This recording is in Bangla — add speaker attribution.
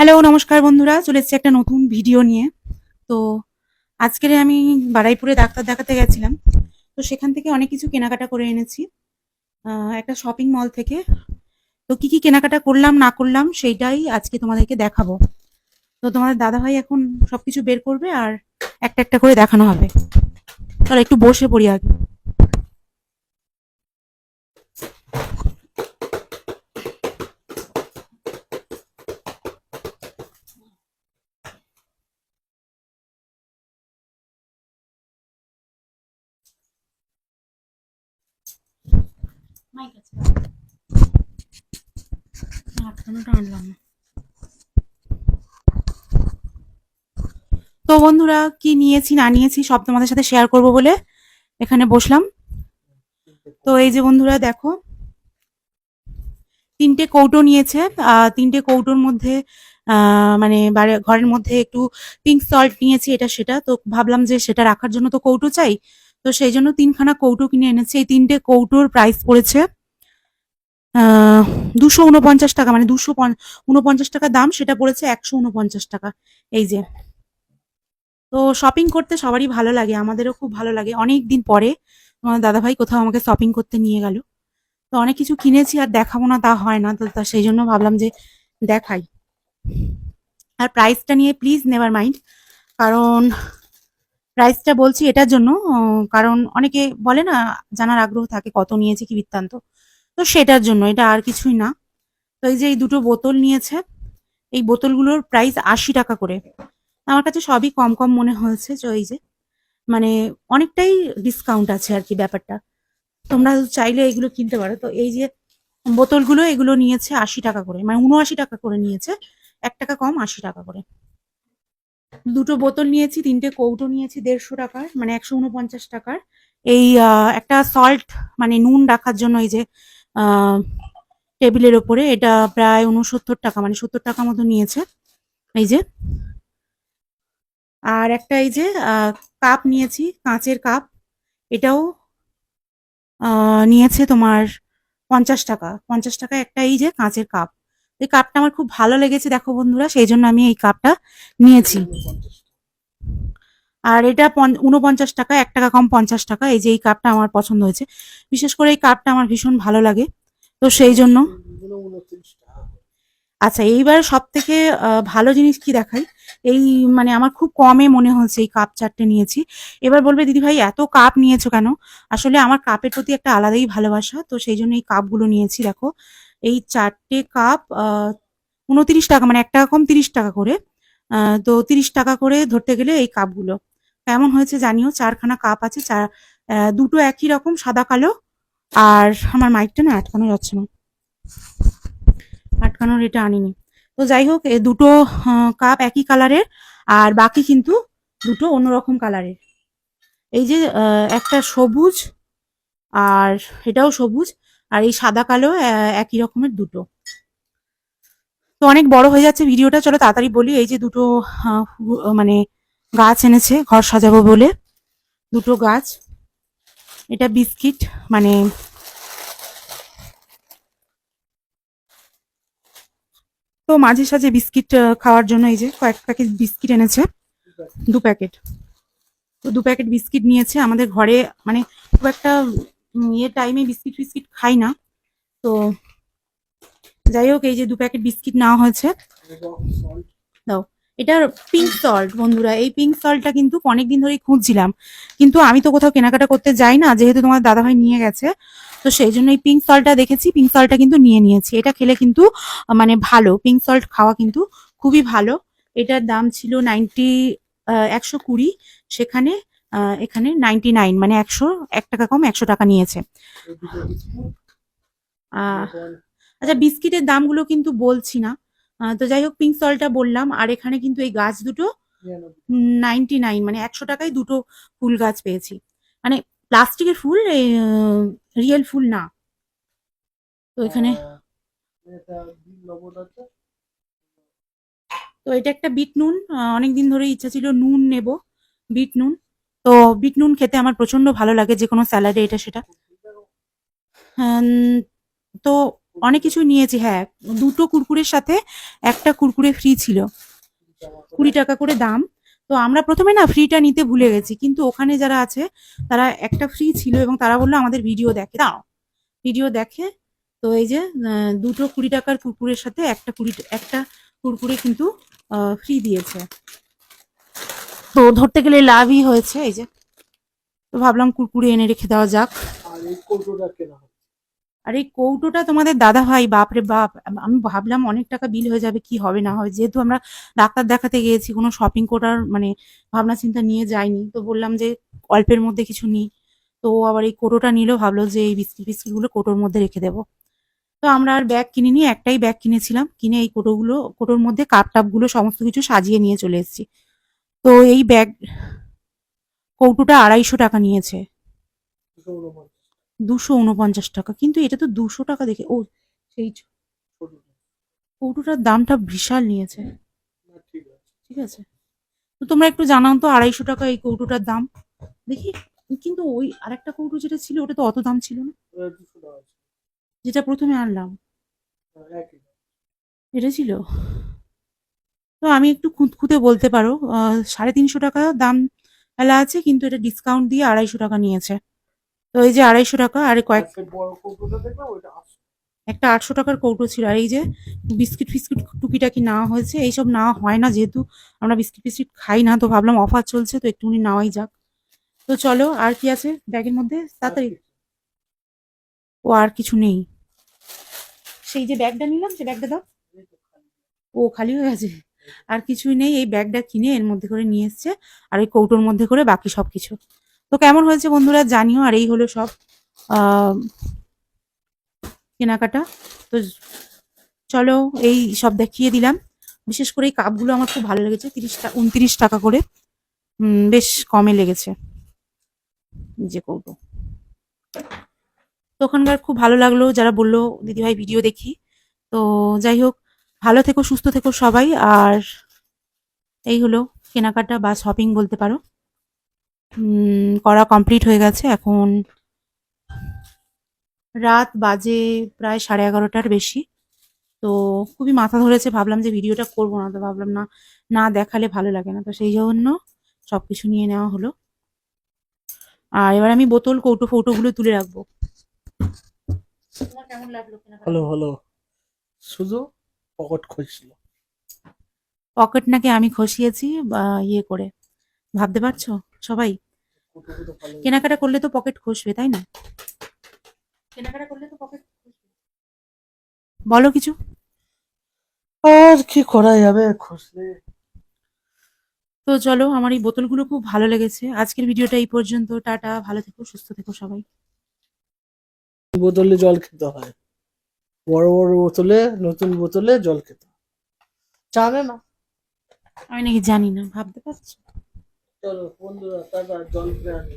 Speaker 1: হ্যালো, নমস্কার বন্ধুরা, চলে এসেছি একটা নতুন ভিডিও নিয়ে। তো আজকের আমি বারাইপুরে ডাক্তার দেখাতে গেছিলাম। তো সেখান থেকে অনেক কিছু কেনাকাটা করে এনেছি। একটা শপিং মল থেকে। তো কি কি কেনাকাটা করলাম, না করলাম, সেইটাই আজকে তোমাদেরকে দেখাবো। তো তোমাদের দাদাভাই এখন সবকিছু বের করবে আর একটা একটা করে দেখানো হবে। তাহলে একটু বসে পড়ি আগে। তো বন্ধুরা, কি নিয়েছি, না নিয়েছি, সব তোমাদের সাথে শেয়ার করব বলে এখানে বসলাম। তো এই যে বন্ধুরা, দেখো, তিনটে কৌটো নিয়েছে। তিনটে কৌটোর মধ্যে মানে ঘরের মধ্যে একটু পিঙ্ক সল্ট নিয়েছি, এটা সেটা। তো ভাবলাম যে সেটা রাখার জন্য তো কৌটো চাই। তো সেই জন্য তিনখানা কৌটো কিনে এনেছি। এই তিনটে কৌটোর প্রাইস পড়েছে দুশো উনপঞ্চাশ টাকা মানে দুশো উনপঞ্চাশ টাকা দাম, সেটা পড়েছে একশো উনপঞ্চাশ টাকা। এই যে। তো শপিং করতে সবারই ভালো লাগে, আমাদেরও খুব ভালো লাগে। অনেক দিন পরে দাদাভাই কোথাও আমাকে শপিং করতে নিয়ে গেল। তো অনেক কিছু কিনেছি, আর দেখাবো না, তা হয় না। তো তা সেই জন্য ভাবলাম যে দেখাই। আর প্রাইসটা নিয়ে প্লিজ নেভার মাইন্ড কারণ প্রাইসটা বলছি এটার জন্য, কারণ অনেকে বলে না, জানার আগ্রহ থাকে কত নিয়েছে কি বৃত্তান্ত। তো সেটার জন্য, এটা আর কিছুই না। তো এই যে এই দুটো বোতল নিয়েছে, এই বোতলগুলোর প্রাইস আশি টাকা করে। আমার কাছে সবই কম কম মনে হয়েছে তো এই যে মানে অনেকটাই ডিসকাউন্ট আছে আর কি ব্যাপারটা। তোমরা চাইলে এগুলো কিনতে পারো। তো এই যে বোতলগুলো, এগুলো নিয়েছে আশি টাকা করে মানে উনআশি টাকা করে নিয়েছে। এক টাকা কম, আশি টাকা করে। দুটো বোতল নিয়েছি, তিনটে কৌটো নিয়েছি দেড়শো টাকার মানে একশো উনপঞ্চাশ টাকার। এই একটা সল্ট মানে নুন রাখার জন্য এই যে টেবিলের ওপরে এটা প্রায় উনসত্তর টাকা মানে সত্তর টাকা মতো নিয়েছে। এই যে। আর একটা এই যে কাপ নিয়েছি, কাঁচের কাপ। এটাও নিয়েছে তোমার পঞ্চাশ টাকা। পঞ্চাশ টাকা একটা এই যে কাঁচের কাপ। এই কাপটা আমার খুব ভালো লেগেছে, দেখো বন্ধুরা, সেই জন্য আমি এই কাপটা নিয়েছি। আর এটা উনপঞ্চাশ টাকা, এক টাকা কম পঞ্চাশ টাকা, এই যে এই কাপটা আমার পছন্দ হয়েছে। বিশেষ করে এই কাপটা আমার ভীষণ ভালো লাগে। তো সেই জন্য আচ্ছা এইবার সব থেকে ভালো জিনিস কি দেখাই? এই মানে আমার খুব কমে মনে হচ্ছে এই কাপ চারটে নিয়েছি। এবার বলবে, দিদি ভাই, এত কাপ নিয়েছো কেন? আসলে আমার কাপের প্রতি একটা আলাদাই ভালোবাসা, তো সেই জন্য এই কাপগুলো নিয়েছি, দেখো। এই চারটে কাপ উনতিরিশ টাকা মানে এক টাকা কম তিরিশ টাকা করে তো তিরিশ টাকা করে ধরতে গেলে এই কাপগুলো কেমন হয়েছে জানিও। চারখানা কাপ আছে, চার দুটো একই রকম, সাদা, কালো। আর আমার মাইকটা না আটকানো যাচ্ছে না। আটকানোর এটা আনিনি। তো যাই হোক, এ দুটো কাপ একই কালারের আর বাকি কিন্তু দুটো অন্যরকম কালারের এই যে একটা সবুজ আর এটাও সবুজ, আর এই সাদা, কালো একই রকমের দুটো। তো অনেক বড় হয়ে যাচ্ছে ভিডিওটা, চলো তাড়াতাড়ি বলি। এই যে দুটো মানে গাছ এনেছে, ঘর সাজাবো বলে। দুটো গাছ। এটা বিস্কিট মানে তো মাঝে সাঝে বিস্কিট খাওয়ার জন্য এই যে কয়েক প্যাকেট বিস্কিট এনেছে, দু প্যাকেট। তো দু প্যাকেট বিস্কিট নিয়েছে। আমাদের ঘরে মানে খুব একটা ইয়ে টাইমে বিস্কিট ফিস্কিট খাই না। তো যাই হোক, এই যে দু প্যাকেট বিস্কিট নেওয়া হয়েছে। এটা পিঙ্ক সল্ট বন্ধুরা। এই পিঙ্ক সল্টটা কিন্তু অনেকদিন ধরেই খুঁজছিলাম। কিন্তু আমি তো কোথাও কেনাকাটা করতে যাই না, যেহেতু তোমার দাদাভাই নিয়ে গেছে। তো সেই জন্য এই পিঙ্ক সল্টটা দেখেছি পিঙ্ক সল্টটা কিন্তু নিয়ে নিয়েছি। এটা খেলে কিন্তু মানে ভালো। পিঙ্ক সল্ট খাওয়া কিন্তু খুবই ভালো। এটার দাম ছিল নাইনটি একশো কুড়ি। সেখানে এখানে নাইনটি নাইন মানে একশো, এক টাকা কম একশো টাকা নিয়েছে। আচ্ছা বিস্কিটের দামগুলো কিন্তু বলছি না। তো যাই হোক পিঙ্ক সল্টটা বললাম। আর এখানে কিন্তু এই গাছ দুটো নাইনটি নাইন মানে একশো টাকায় দুটো ফুল গাছ পেয়েছি। মানে প্লাস্টিকের ফুল রিয়েল ফুল না। তো এখানে তো এটা একটা বিট নুন। অনেক দিন ধরে ইচ্ছা ছিল নুন নেব বিট নুন। তো বিট নুন খেতে আমার প্রচণ্ড ভালো লাগে যে কোনো স্যালাডে এটা সেটা। তো অনেক কিছু নিয়েছি হ্যাঁ। দুটো কুরকুরের সাথে একটা কুরকুরে ফ্রি ছিল। কুড়ি টাকা করে দাম। তো আমরা প্রথমে না ফ্রিটা নিতে ভুলে গেছি, কিন্তু ওখানে যারা আছে, তারা একটা ফ্রি ছিল এবং তারা বলল আমাদের ভিডিও দেখে, দাও। ভিডিও দেখে, তো এই যে দুটো কুড়ি টাকার কুরকুরের সাথে একটা কুড়ি একটা কুরকুরে কিন্তু ফ্রি দিয়েছে। তো ধরতে গেলে লাভই হয়েছে, এই যে। তো ভাবলাম কুরকুরে এনে রেখে দেওয়া যাক।
Speaker 2: আর এই কৌটোটা
Speaker 1: তোমাদের দাদা, ভাই, বাপরে বাপ, আমি ভাবলাম অনেক টাকা বিল হয়ে যাবে, কি হবে না হবে। যেহেতু আমরা ডাক্তার দেখাতে গিয়েছি, কোনো শপিং করার মানে ভাবনা চিন্তা নিয়ে যাইনি, তো বললাম যে অল্পের মধ্যে কিছু নিই। তো আবার এই কোটোটা নিলেও ভাবলো যে এই বিস্কিট বিস্কিটগুলো কোটোর মধ্যে রেখে দেবো। তো আমরা আর ব্যাগ কিনিনি, একটাই ব্যাগ কিনেছিলাম, কিনে এই কোটোগুলো, কোটোর মধ্যে কাপ টাপগুলো সমস্ত কিছু সাজিয়ে নিয়ে চলে এসেছি। তো এই ব্যাগ কৌটোটা আড়াইশো টাকা নিয়েছে।
Speaker 2: দুশো উনপঞ্চাশ
Speaker 1: টাকা। কিন্তু এটা তো দুশো টাকা দেখে ও সেই কৌটোটার দামটা বিশাল নিয়েছে।
Speaker 2: ঠিক আছে।
Speaker 1: তো তোমরা একটু জানাও তো আড়াইশো টাকা এই কৌটোটার দাম। দেখি কিন্তু ওই আরেকটা কৌটো যেটা ছিল ওটা তো অত দাম ছিল না। যেটা প্রথমে আনলাম।
Speaker 2: হ্যাঁ।
Speaker 1: এটা ছিল? তো আমি একটু খুঁতখুঁতে বলতে পারো সাড়ে তিনশো টাকা দাম ফেলা আছে কিন্তু এটা ডিসকাউন্ট দিয়ে আড়াইশো টাকা নিয়েছে। তো এই যে আড়াইশো টাকা আর কয়েক একটা আটশো। টাকার কৌটো ছিল। আর এই যে বিস্কিট ফিস্কিট টুকিটাকি নেওয়া হয়েছে এইসব নেওয়া হয় না যেহেতু আমরা বিস্কিট ফিস্কিট খাই না তো ভাবলাম অফার চলছে তো একটুখানি নেওয়াই যাক। তো চলো আর কি আছে ব্যাগের মধ্যে? তাড়াতাড়ি। ও আর কিছু নেই। সেই যে ব্যাগটা নিলাম সে ব্যাগটা দাও। ও খালি হয়ে গেছে। আর কিছুই নেই এই ব্যাগটা কিনে এর মধ্যে করে নিয়ে এসছে আর এই কৌটোর মধ্যে করে বাকি সব কিছু তো কেমন হয়েছে বন্ধুরা জানিও, আর এই হলো সব কেনাকাটা। তো চলো এই সব দেখিয়ে দিলাম। বিশেষ করে এই কাপগুলো আমার খুব ভালো লেগেছে তিরিশ টাকা উনত্রিশ টাকা করে। বেশ কমে লেগেছে। যে কৌটো তো ওখানকার খুব ভালো লাগল, যারা বলল দিদিভাই ভিডিও দেখি। তো যাই হোক, ভালো থেকো, সুস্থ থেকো সবাই। আর এই হলো কেনাকাটা বা শপিং বলতে পারো। করা কমপ্লিট হয়ে গেছে। এখন রাত বাজে প্রায় সাড়ে এগারোটার বেশি। তো খুবই মাথা ধরেছে ভাবলাম যে ভিডিওটা করব না তো ভাবলাম না না দেখালে ভালো লাগে না। তো সেই জন্য সবকিছু নিয়ে নেওয়া হলো। আর এবার আমি বোতল কৌটো ফৌটোগুলো তুলে রাখব। কেমন লাগল
Speaker 2: শুধু পকেট খুঁজছিল।
Speaker 1: পকেট নাকি আমি খসিয়েছি বা ইয়ে করে। ভাবতে পারছ? সবাই। কেনাকাটা করলে তো পকেট খসবে তাই না? কেনাকাটা করলে তো পকেট বলো কিছু।
Speaker 2: আর কি করা যাবে খুঁজলে।
Speaker 1: তো চলো আমার এই বোতলগুলো খুব ভালো লেগেছে। আজকের ভিডিওটা এই পর্যন্ত। টাটা ভালো থেকো সুস্থ থেকো সবাই।
Speaker 2: বোতলে জল খেতে হয়। বড় বড় বোতলে নতুন বোতলে জল খেতে হয়। জানে না।
Speaker 1: আমি নাকি জানি না ভাবতে পারছ?
Speaker 2: চলো বন্ধুরা টাটা জল খেয়ে আনি